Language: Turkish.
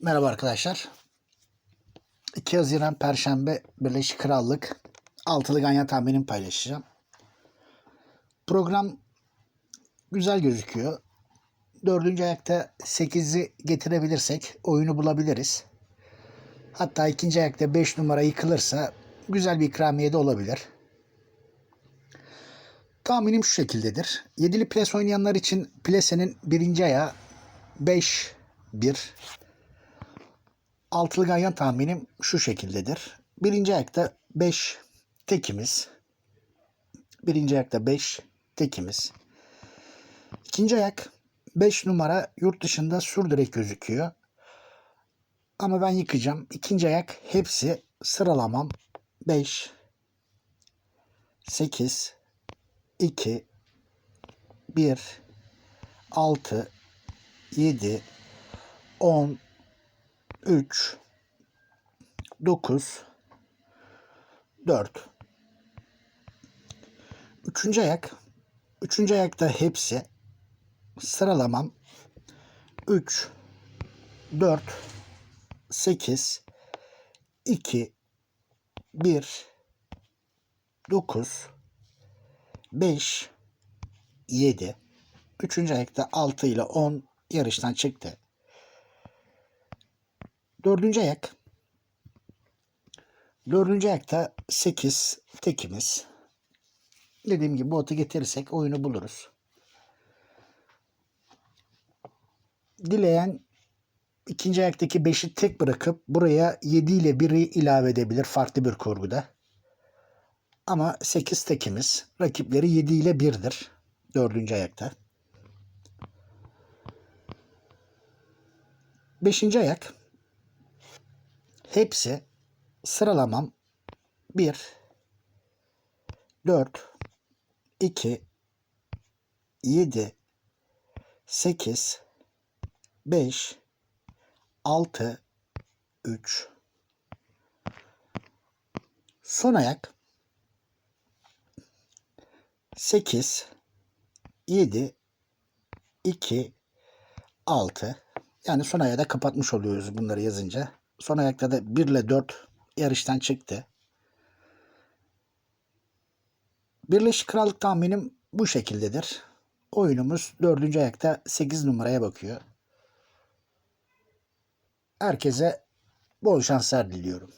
Merhaba arkadaşlar. 2 Haziran Perşembe Birleşik Krallık altılı ganyan tahminimi paylaşacağım. Program güzel gözüküyor. Dördüncü ayakta 8'i getirebilirsek oyunu bulabiliriz. Hatta ikinci ayakta 5 numara yıkılırsa güzel bir ikramiye de olabilir. Tahminim şu şekildedir. Yedili ples oynayanlar için plesenin birinci ayağı 5 1 altılı ganyan tahminim şu şekildedir. Birinci ayakta 5 tekimiz. Birinci ayakta 5 tekimiz. İkinci ayak 5 numara yurt dışında sürdürek gözüküyor. Ama ben yıkacağım. İkinci ayak hepsi sıralamam 5 8 2 1 6 7 10 3 9 4 Üçüncü ayak. Üçüncü ayakta hepsi sıralamam 3 4 8 2 1 9 5 7 Üçüncü ayakta 6 ile 10 yarıştan çıktı. Dördüncü ayak. Dördüncü ayakta 8 tekimiz. Dediğim gibi bu atı getirirsek oyunu buluruz. Dileyen ikinci ayaktaki 5'i tek bırakıp buraya 7 ile 1'i ilave edebilir farklı bir kurguda. Ama 8 tekimiz. Rakipleri 7 ile 1'dir. Dördüncü ayakta. Beşinci ayak. Hepsi sıralamam. 1 4 2 7 8 5 6 3 Son ayak 8 7 2 6 yani son ayağı da kapatmış oluyoruz bunları yazınca. Son ayakta da 1 ile 4 yarıştan çıktı. Birleşik Krallık tahminim bu şekildedir. Oyunumuz 4. ayakta 8 numaraya bakıyor. Herkese bol şanslar diliyorum.